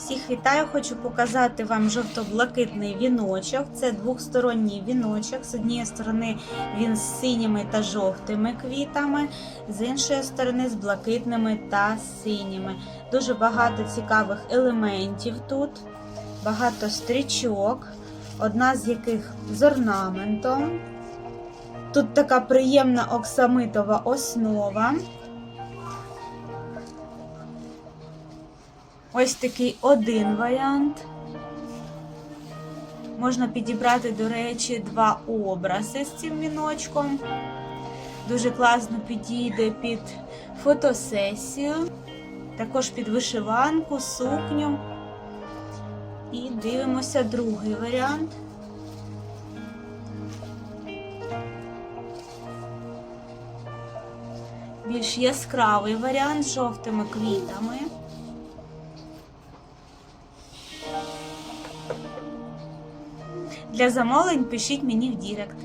Всіх вітаю, хочу показати вам жовто-блакитний віночок. Це двохсторонній віночок. З однієї сторони він з синіми та жовтими квітами, з іншої сторони з блакитними та синіми. Дуже багато цікавих елементів тут, багато стрічок, одна з яких з орнаментом. Тут така приємна оксамитова основа. Ось такий один варіант. Можна підібрати, до речі, два образи з цим віночком. Дуже класно підійде під фотосесію, також під вишиванку, сукню. І дивимося другий варіант. Більш яскравий варіант з жовтими квітами. Для замовлень пишіть мені в Дірект.